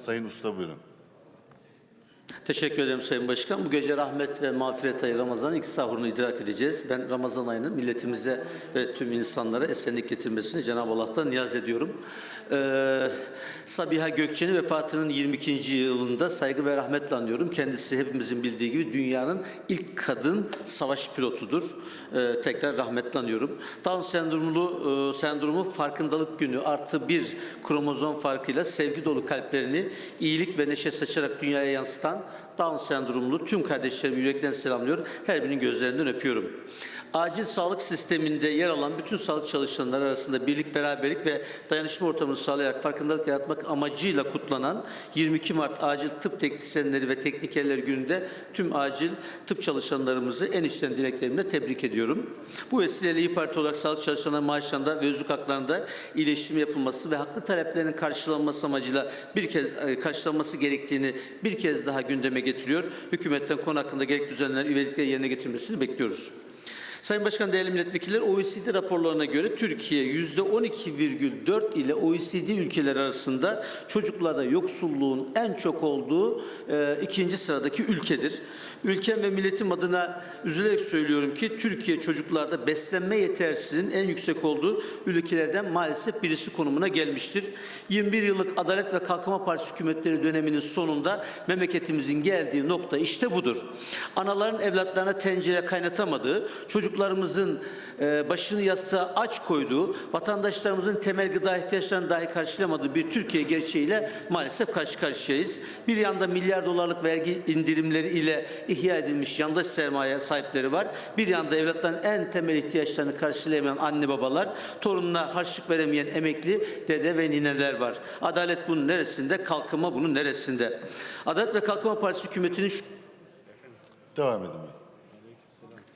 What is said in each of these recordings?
Sayın Usta buyurun. Teşekkür ederim Sayın Başkan. Bu gece rahmet ve mağfiret ayı Ramazan ilk sahurunu idrak edeceğiz. Ben Ramazan ayının milletimize ve tüm insanlara esenlik getirmesini Cenab-ı Allah'tan niyaz ediyorum. Ee, Sabiha Gökçen'in vefatının 22. yılında saygı ve rahmetle anıyorum. Kendisi hepimizin bildiği gibi dünyanın ilk kadın savaş pilotudur. Ee, tekrar rahmetle anıyorum. Down sendromlu e, sendromu farkındalık günü artı bir kromozom farkıyla sevgi dolu kalplerini iyilik ve neşe saçarak dünyaya yansıtan Down sendromlu tüm kardeşlerimi yürekten selamlıyor. Her birinin gözlerinden öpüyorum. Acil sağlık sisteminde yer alan bütün sağlık çalışanları arasında birlik, beraberlik ve dayanışma ortamını sağlayarak farkındalık yaratmak amacıyla kutlanan 22 Mart Acil Tıp Teknisyenleri ve Teknikerleri Günü'nde tüm acil tıp çalışanlarımızı en içten dileklerimle tebrik ediyorum. Bu vesileyle İYİ Parti olarak sağlık çalışanları maaşlarında ve özlük haklarında iyileştirme yapılması ve haklı taleplerinin karşılanması amacıyla bir kez e, karşılanması gerektiğini bir kez daha gündeme getiriyor. Hükümetten konu hakkında gerekli düzenler üyelikleri yerine getirmesini bekliyoruz. Sayın Başkan, değerli milletvekilleri, OECD raporlarına göre Türkiye %12,4 ile OECD ülkeler arasında çocuklarda yoksulluğun en çok olduğu e, ikinci sıradaki ülkedir. Ülkem ve milletim adına üzülerek söylüyorum ki Türkiye çocuklarda beslenme yetersizliğinin en yüksek olduğu ülkelerden maalesef birisi konumuna gelmiştir. 21 yıllık Adalet ve Kalkınma Partisi hükümetleri döneminin sonunda memleketimizin geldiği nokta işte budur. Anaların evlatlarına tencere kaynatamadığı, çocuklarımızın e, başını yastığa aç koyduğu, vatandaşlarımızın temel gıda ihtiyaçlarını dahi karşılamadığı bir Türkiye gerçeğiyle maalesef karşı karşıyayız. Bir yanda milyar dolarlık vergi indirimleri ile ihya edilmiş yandaş sermaye sahipleri var. Bir yanda evlatların en temel ihtiyaçlarını karşılayamayan anne babalar, torununa harçlık veremeyen emekli dede ve nineler var. Adalet bunun neresinde, kalkınma bunun neresinde? Adalet ve Kalkınma Partisi hükümetinin şu Devam edin.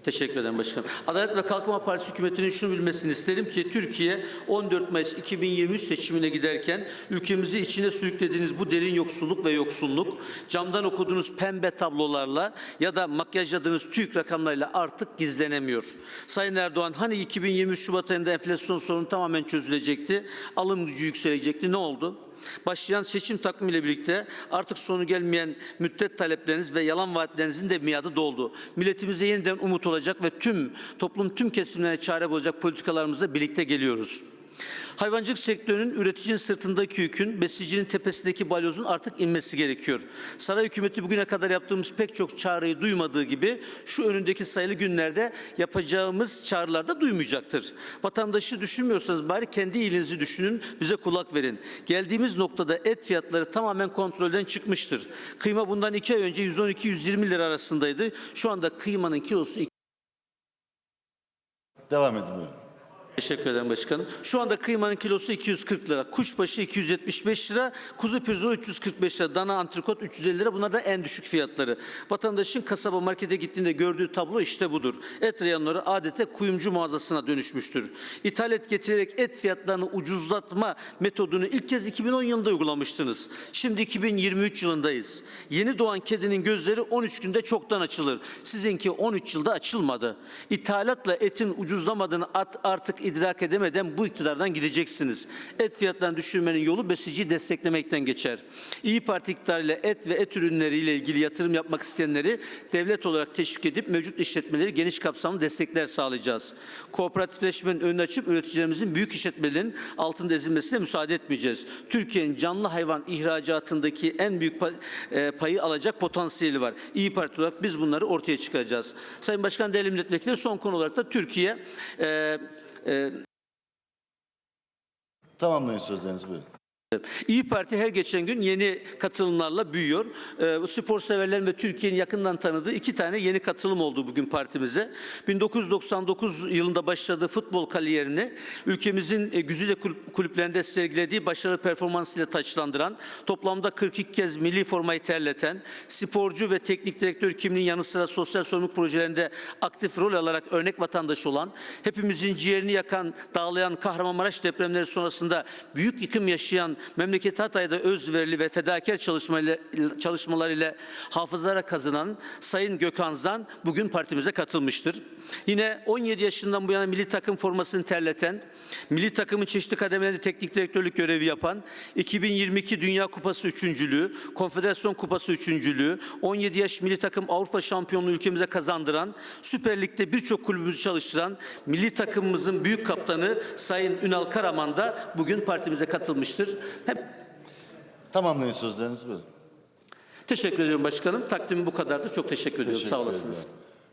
Teşekkür ederim başkanım. Adalet ve Kalkınma Partisi hükümetinin şunu bilmesini isterim ki Türkiye 14 Mayıs 2023 seçimine giderken ülkemizi içine sürüklediğiniz bu derin yoksulluk ve yoksunluk camdan okuduğunuz pembe tablolarla ya da makyajladığınız TÜİK rakamlarıyla artık gizlenemiyor. Sayın Erdoğan hani 2023 Şubat ayında enflasyon sorunu tamamen çözülecekti, alım gücü yükselecekti ne oldu? Başlayan seçim takvimiyle birlikte artık sonu gelmeyen müddet talepleriniz ve yalan vaatlerinizin de miadı doldu. Milletimize yeniden umut olacak ve tüm toplum tüm kesimlerine çare bulacak politikalarımızla birlikte geliyoruz. Hayvancılık sektörünün üreticinin sırtındaki yükün, besicinin tepesindeki balyozun artık inmesi gerekiyor. Saray hükümeti bugüne kadar yaptığımız pek çok çağrıyı duymadığı gibi şu önündeki sayılı günlerde yapacağımız çağrılarda duymayacaktır. Vatandaşı düşünmüyorsanız bari kendi iyiliğinizi düşünün, bize kulak verin. Geldiğimiz noktada et fiyatları tamamen kontrolden çıkmıştır. Kıyma bundan iki ay önce 112-120 lira arasındaydı. Şu anda kıymanın kilosu Devam edin buyurun. Teşekkür ederim başkanım. Şu anda kıymanın kilosu 240 lira, kuşbaşı 275 lira, kuzu pirzola 345 lira, dana antrikot 350 lira. Bunlar da en düşük fiyatları. Vatandaşın kasaba markete gittiğinde gördüğü tablo işte budur. Et reyonları adeta kuyumcu mağazasına dönüşmüştür. İthal et getirerek et fiyatlarını ucuzlatma metodunu ilk kez 2010 yılında uygulamıştınız. Şimdi 2023 yılındayız. Yeni doğan kedinin gözleri 13 günde çoktan açılır. Sizinki 13 yılda açılmadı. İthalatla etin ucuzlamadığını artık idrak edemeden bu iktidardan gideceksiniz. Et fiyatlarını düşürmenin yolu besiciyi desteklemekten geçer. İyi Parti iktidarıyla et ve et ürünleriyle ilgili yatırım yapmak isteyenleri devlet olarak teşvik edip mevcut işletmeleri geniş kapsamlı destekler sağlayacağız. Kooperatifleşmenin önünü açıp üreticilerimizin büyük işletmelerin altında ezilmesine müsaade etmeyeceğiz. Türkiye'nin canlı hayvan ihracatındaki en büyük e, payı alacak potansiyeli var. İyi Parti olarak biz bunları ortaya çıkaracağız. Sayın Başkan, değerli milletvekili son konu olarak da Türkiye e, Tamamlayın sözlerinizi buyurun. İyi Parti her geçen gün yeni katılımlarla büyüyor. Bu spor severlerin ve Türkiye'nin yakından tanıdığı iki tane yeni katılım oldu bugün partimize. 1999 yılında başladığı futbol kariyerini ülkemizin e, güzide kulüp- kulüplerinde sergilediği başarılı performansıyla taçlandıran, toplamda 42 kez milli formayı terleten, sporcu ve teknik direktör kimliğinin yanı sıra sosyal sorumluluk projelerinde aktif rol alarak örnek vatandaş olan, hepimizin ciğerini yakan, dağlayan Kahramanmaraş depremleri sonrasında büyük yıkım yaşayan memleketi Hatay'da özverili ve fedakar çalışmalarıyla hafızlara kazanan Sayın Gökhan Zan bugün partimize katılmıştır. Yine 17 yaşından bu yana milli takım formasını terleten, milli takımın çeşitli kademelerinde teknik direktörlük görevi yapan, 2022 Dünya Kupası üçüncülüğü, Konfederasyon Kupası üçüncülüğü, 17 yaş milli takım Avrupa şampiyonluğu ülkemize kazandıran, Süper Lig'de birçok kulübümüzü çalıştıran milli takımımızın büyük kaptanı Sayın Ünal Karaman da bugün partimize katılmıştır. Hep Tamamlayın sözlerinizi buyurun. teşekkür ediyorum başkanım. Takdimim bu kadardı. Çok teşekkür ediyorum. Teşekkür Sağ olasınız. ederim.